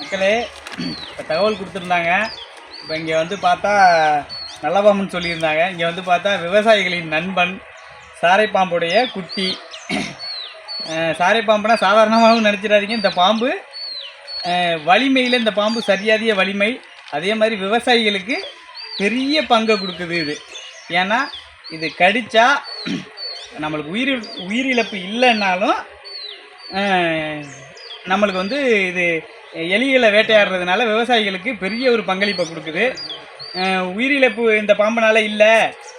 மக்களே இப்போ தகவல் கொடுத்துருந்தாங்க. இப்போ இங்கே வந்து பார்த்தா நல்லபாம்புன்னு சொல்லியிருந்தாங்க. இங்கே வந்து பார்த்தா விவசாயிகளின் நண்பன் சாரைப்பாம்புடைய குட்டி. சாரை சாரைப்பாம்புனா சாதாரணமாகவும் நினச்சிடாதீங்க. இந்த பாம்பு வலிமையில் இந்த பாம்பு சரியாதிய வலிமை. அதே மாதிரி விவசாயிகளுக்கு பெரிய பங்கை கொடுக்குது இது. ஏன்னா இது கடித்தா நம்மளுக்கு உயிர் உயிரிழப்பு இல்லைன்னாலும் நம்மளுக்கு வந்து இது எலிகளை வேட்டையாடுறதுனால விவசாயிகளுக்கு பெரிய ஒரு பங்களிப்பை கொடுக்குது. உயிரிழப்பு இந்த பாம்பனால் இல்லை.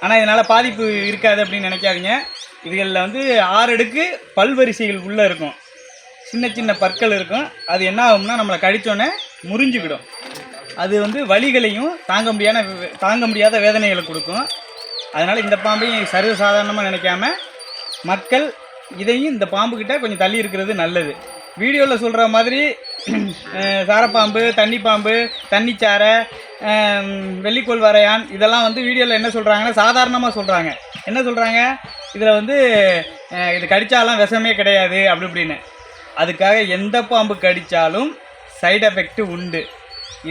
ஆனால் இதனால் பாதிப்பு இருக்காது அப்படின்னு நினைக்காதீங்க. இதுகளில் வந்து ஆறு அடுக்கு பல்வரிசைகள் உள்ளே இருக்கும். சின்ன சின்ன பற்கள் இருக்கும். அது என்ன ஆகும்னா நம்மளை கடிச்சோன்னே முறிஞ்சுக்கிடும். அது வந்து வலிகளையும் தாங்க முடியாத தாங்க முடியாத வேதனைகளை கொடுக்கும். அதனால் இந்த பாம்பையும் சர்வசாதாரணமாக நினைக்காம மக்கள் இதையும் இந்த பாம்புக்கிட்ட கொஞ்சம் தள்ளி இருக்கிறது நல்லது. வீடியோவில் சொல்கிற மாதிரி சாரப்பாம்பு தண்ணி பாம்பு தண்ணிச்சாரை வெள்ளிக்கோள் வரையான் இதெல்லாம் வந்து வீடியோவில் என்ன சொல்கிறாங்கன்னா சாதாரணமாக சொல்கிறாங்க என்ன சொல்கிறாங்க இதில் வந்து இது கடித்தாலாம் விஷமே கிடையாது அப்படி இப்படின்னு. அதுக்காக எந்த பாம்பு கடித்தாலும் சைடு எஃபெக்ட் உண்டு.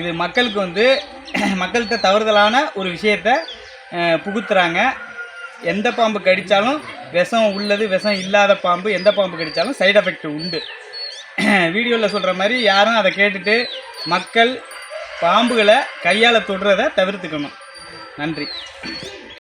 இது மக்களுக்கு வந்து மக்கள்கிட்ட தவறுதலான ஒரு விஷயத்த புகுத்துறாங்க. எந்த பாம்பு கடித்தாலும் விஷம் உள்ளது விஷம் இல்லாத பாம்பு எந்த பாம்பு கடித்தாலும் சைடு எஃபெக்ட் உண்டு. வீடியோவில் சொல்கிற மாதிரி யாரும் அதை கேட்டுட்டு மக்கள் பாம்புகளை கையால் தொடுறதை தவிர்த்துக்கணும். நன்றி.